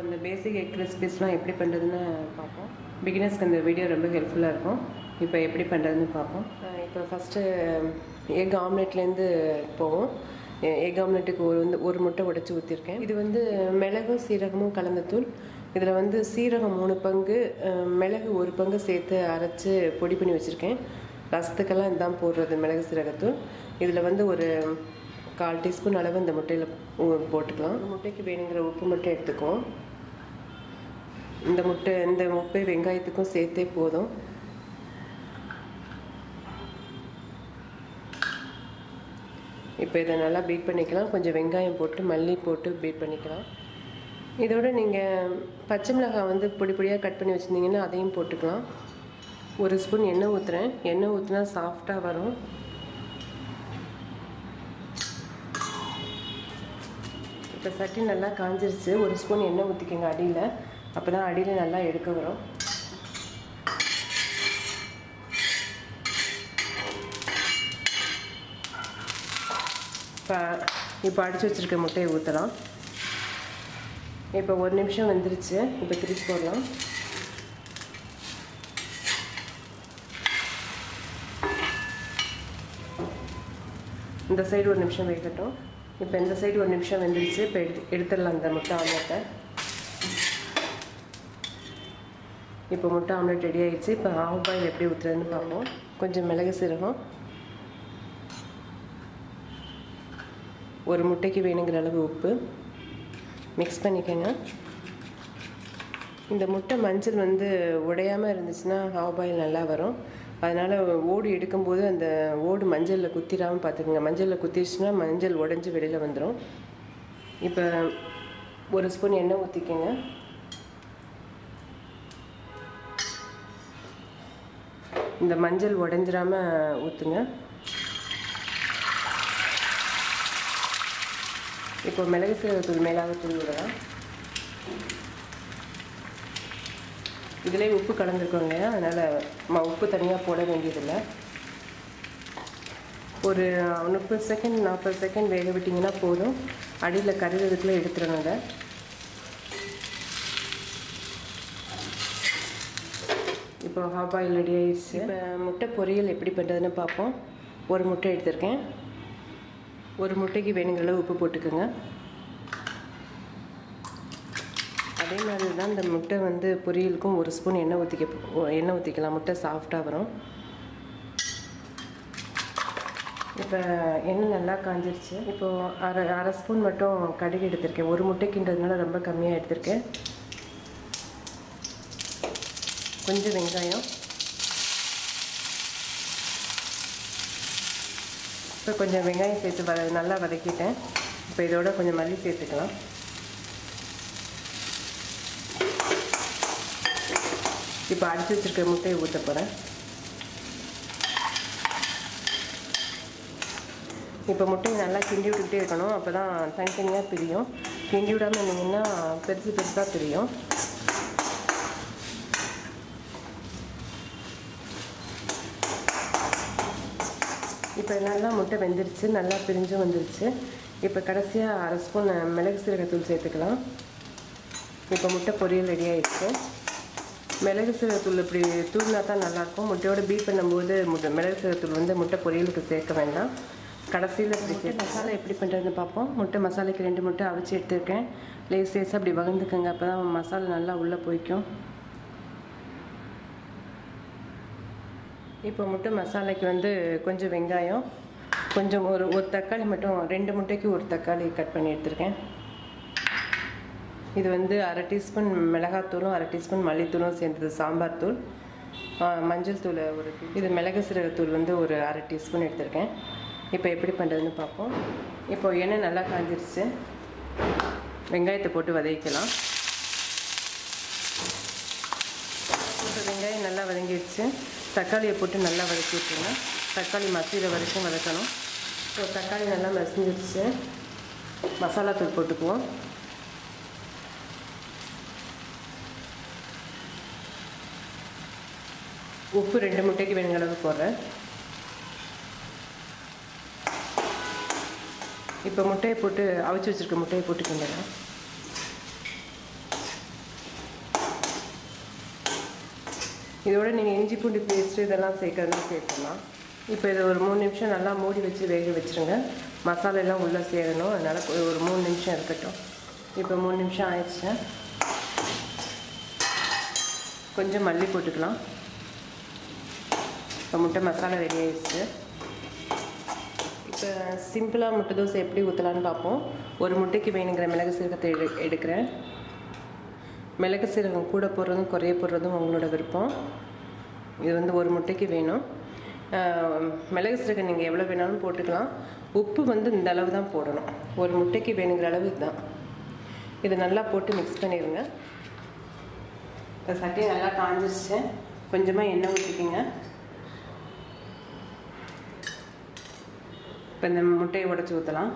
அந்த பேசிக் எக் ரெசிபிஸ்லாம் எப்படி பண்ணுறதுன்னு பார்ப்போம். பிகினர்ஸ்க்கு இந்த வீடியோ ரொம்ப ஹெல்ப்ஃபுல்லாக இருக்கும். இப்போ எப்படி பண்ணுறதுன்னு பார்ப்போம். இப்போ ஃபஸ்ட்டு எக் ஆம்லெட்லேருந்து போவோம். எக் ஆம்லெட்டுக்கு ஒரு வந்து ஒரு முட்டை உடைச்சி ஊற்றிருக்கேன் இது வந்து மிளகும் சீரகமும் கலந்த தூள். இதில் வந்து சீரகம் மூணு பங்கு மிளகு ஒரு பங்கு சேர்த்து அரைச்சி பொடி பண்ணி வச்சுருக்கேன். ரசத்துக்கெல்லாம் இதுதான் போடுறது மிளகு சீரகத்தூள். இதில் வந்து ஒரு கால் டீஸ்பூன் அளவு இந்த முட்டையில் போட்டுக்கலாம். முட்டைக்கு வேணுங்கிற உப்பு மட்டும் எடுத்துக்குவோம். இந்த முட்டை இந்த முப்பை வெங்காயத்துக்கும் சேர்த்தே போதும். இப்போ இதை நல்லா பீட் பண்ணிக்கலாம். கொஞ்சம் வெங்காயம் போட்டு மல்லி போட்டு பீட் பண்ணிக்கலாம். இதோட நீங்கள் பச்சை மிளகாய் வந்து பொடி பொடியாக கட் பண்ணி வச்சுருந்தீங்கன்னா அதையும் போட்டுக்கலாம். ஒரு ஸ்பூன் எண்ணெய் ஊற்றுறேன் எண்ணெய் ஊற்றினா சாஃப்டாக வரும். இப்போ சட்டி நல்லா காஞ்சிருச்சு. ஒரு ஸ்பூன் எண்ணெய் ஊற்றிக்கோங்க அடியில். அப்போ தான் அடியில் நல்லா எடுக்க வரும். இப்போ இப்போ அடித்து வச்சுருக்க முட்டையை ஊற்றலாம் இப்போ ஒரு நிமிஷம் வந்துருச்சு. இப்போ திருப்பி போடலாம். இந்த சைடு ஒரு நிமிஷம் வேகட்டும். இப்போ இந்த சைடு ஒரு நிமிஷம் வந்துருச்சு. இப்போ எடுத்து எடுத்துடலாம் இந்த முட்டை ஆம்லெட்டை இப்போ முட்டை ஆம்லெட் ரெடி ஆகிடுச்சு இப்போ ஆஃப் பாயில் எப்படி ஊற்றுறதுன்னு பார்ப்போம். கொஞ்சம் மிளகு சீரகம். ஒரு முட்டைக்கு வேணுங்கிற அளவு உப்பு. மிக்ஸ் பண்ணிக்கோங்க. இந்த முட்டை மஞ்சள் வந்து உடையாமல் இருந்துச்சுன்னா ஹாவ் பாயில் நல்லா வரும். அதனால் ஓடு எடுக்கும்போது அந்த ஓடு மஞ்சளில் குத்திராமல் பார்த்துக்குங்க. மஞ்சளில் குத்திடுச்சுன்னா மஞ்சள் உடஞ்சி வெளியில் வந்துடும் இப்போ ஒரு ஸ்பூன் எண்ணெய் ஊற்றிக்கோங்க இந்த மஞ்சள் உடஞ்சிராம ஊற்றுங்க இப்போ மிளகு சீரகத்தூள் மேலாக தூள் விடலாம். இதிலே உப்பு கலந்துருக்கோங்க அதனால் ம உப்பு தனியாக போட வேண்டியதில்லை. ஒரு முப்பது செகண்ட் நாற்பது செகண்ட் வேக விட்டிங்கன்னா போதும். அடியில் கருகிறதுக்குள்ளே எடுத்துடணும் அதை இப்போ ஹாஃப் பாயில் ரெடி ஆயிடுச்சு இப்போ முட்டை பொரியல் எப்படி பண்ணுறதுன்னு பார்ப்போம் ஒரு முட்டை எடுத்திருக்கேன். ஒரு முட்டைக்கு வேணுங்கிற அளவு உப்பு போட்டுக்கோங்க. அதே மாதிரி தான் இந்த முட்டை வந்து பொரியலுக்கும் ஒரு ஸ்பூன் எண்ணெய் ஊற்றிக்க எண்ணெய் ஊற்றிக்கலாம் முட்டை சாஃப்டாக வரும். இப்போ எண்ணெய் நல்லா காஞ்சிருச்சு. இப்போது அரை அரை ஸ்பூன் மட்டும் கடுகு எடுத்திருக்கேன். ஒரு முட்டைக்குன்றதுனால ரொம்ப கம்மியாக எடுத்திருக்கேன். கொஞ்சம் வெங்காயம். இப்போ கொஞ்சம் வெங்காயம் சேர்த்து வர நல்லா வதக்கிட்டேன். இப்போ இதோட கொஞ்சம் மல்லி சேர்த்துக்கலாம். இப்போ அடித்து வச்சுருக்க முட்டையை ஊற்ற போகிறேன் இப்போ முட்டையை நல்லா கிண்டி விட்டுக்கிட்டே இருக்கணும். அப்போ தான் தனித்தனியாக பிரியும். கிண்டி விடாமல் இருந்தீங்கன்னா பெருசு பெருசாக பிரியும். இப்போ நல்லா முட்டை வெந்துருச்சு நல்லா பிரிஞ்சு வந்துருச்சு. இப்போ கடைசியாக அரை ஸ்பூன் மிளகு சீரகத்தூள் சேர்த்துக்கலாம். இப்போ முட்டை பொரியல் ரெடி ஆயிடுச்சு. மிளகு சீரகத்தூள் இப்படி தூளினா தான் நல்லாயிருக்கும். முட்டையோட பீட் பண்ணும்போது முட்டை மிளகு சீரகத்தூள் வந்து முட்டை பொரியலுக்கு சேர்க்க வேண்டாம். கடைசியில் இப்படி மசாலா எப்படி பண்ணுறதுன்னு பார்ப்போம். முட்டை மசாலைக்கு ரெண்டு முட்டை அவிச்சு எடுத்துருக்கேன். லேஸ் லேஸாக அப்படி வகந்துக்கோங்க அப்போ தான் மசாலா நல்லா உள்ளே போய்க்கும். இப்போ முட்டை மசாலாக்கு வந்து கொஞ்சம் வெங்காயம் கொஞ்சம் ஒரு ஒரு தக்காளி மட்டும் ரெண்டு முட்டைக்கு ஒரு தக்காளி கட் பண்ணி எடுத்திருக்கேன். இது வந்து அரை டீஸ்பூன் மிளகாத்தூளும் அரை டீஸ்பூன் மல்லித்தூளும் சேர்ந்தது சாம்பார் தூள். மஞ்சள் தூள் ஒரு இது மிளகு சீரகத்தூள் வந்து ஒரு அரை டீஸ்பூன் எடுத்திருக்கேன். இப்போ எப்படி பண்ணுறதுன்னு பார்ப்போம். இப்போ எண்ணெய் நல்லா காஞ்சிருச்சு. வெங்காயத்தை போட்டு வதக்கலாம் இப்போ வெங்காயம் நல்லா வதங்கிடுச்சு. தக்காளியை போட்டு நல்லா வதக்கி விட்டுருங்க. தக்காளி மசிகிற வரைக்கும் வதக்கணும். ஸோ தக்காளி நல்லா மசிஞ்சிருச்சு. மசாலா தூள் போட்டுக்குவோம். உப்பு ரெண்டு முட்டைக்கு வேணுங்கிற அளவு போடுறேன். இப்போ முட்டையை போட்டு அவிச்சு வச்சுருக்க முட்டையை போட்டு இதோட நீங்கள் இஞ்சி பூண்டு பேஸ்ட்டு இதெல்லாம் சேர்க்கறதுக்கு சேர்த்துக்கலாம் இப்போ இதை ஒரு மூணு நிமிஷம் நல்லா மூடி வச்சு வேக வச்சுருங்க. மசாலா எல்லாம் உள்ளே சேரணும். அதனால் ஒரு மூணு நிமிஷம் இருக்கட்டும். இப்போ மூணு நிமிஷம் ஆயிடுச்சு. கொஞ்சம் மல்லி போட்டுக்கலாம். இப்போ முட்டை மசாலா ரெடி ஆயிடுச்சு. இப்போ சிம்பிளாக முட்டை தோசை எப்படி ஊற்றலான்னு பார்ப்போம். ஒரு முட்டைக்கு வேணுங்கிற மிளகு சீரகத்தை எடு எடுக்கிறேன். மிளகு சீரகம் கூட போடுறதும் குறைய போடுறதும் உங்களோட விருப்பம். இது வந்து ஒரு முட்டைக்கு வேணும். மிளகு சீரகம் நீங்கள் எவ்வளோ வேணாலும் போட்டுக்கலாம். உப்பு வந்து இந்த அளவு தான் போடணும். ஒரு முட்டைக்கு வேணுங்கிற அளவு இதுதான். இது நல்லா போட்டு மிக்ஸ் பண்ணிடுங்க இப்போ சட்டி நல்லா காஞ்சிருச்சு. கொஞ்சமாக எண்ணெய் ஊற்றிக்கிங்க இப்போ இந்த முட்டையை உடச்சி ஊற்றலாம்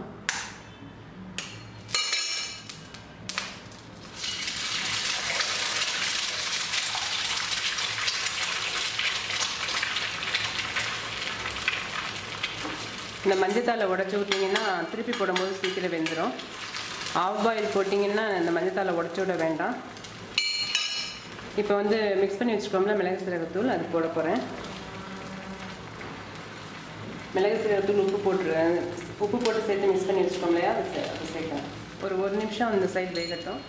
இந்த மஞ்சத்தாலை உடச்சி விட்டிங்கன்னா திருப்பி போடும்போது சீக்கிரம் வெந்துடும் ஆஃப் பாயில் போட்டிங்கன்னா இந்த மஞ்சத்தாலை உடச்சி விட வேண்டாம். இப்போ வந்து மிக்ஸ் பண்ணி வச்சுக்கோம்ல மிளகு சீரகத்தூள் அது போட போகிறேன் மிளகு சீரகத்தூள் உப்பு போட்டுருவேன் உப்பு போட்டு சேர்த்து மிக்ஸ் பண்ணி வச்சுக்கோம் இல்லையா? அது அது சேர்க்கணும் ஒரு ஒரு நிமிஷம் அந்த சைடு வேகட்டும்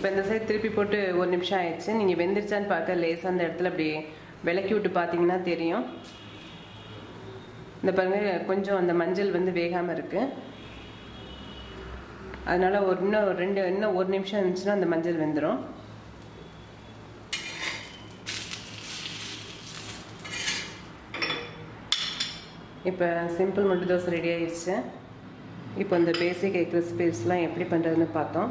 இப்போ இந்த சைடு திருப்பி போட்டு ஒரு நிமிஷம் ஆயிடுச்சு. நீங்கள் வெந்துருச்சான்னு பார்க்க லேசாக அந்த இடத்துல அப்படி விளக்கி விட்டு பார்த்தீங்கன்னா தெரியும். இந்த பாருங்க கொஞ்சம் அந்த மஞ்சள் வந்து வேகாமல் இருக்குது அதனால் ஒரு இன்னும் ஒரு ரெண்டு இன்னும் ஒரு நிமிஷம் இருந்துச்சுன்னா அந்த மஞ்சள் வெந்துடும் இப்போ சிம்பிள் முட்டை தோசை ரெடி ஆயிடுச்சு இப்போ இந்த பேசிக் எக் எப்படி பண்ணுறதுன்னு பார்த்தோம்.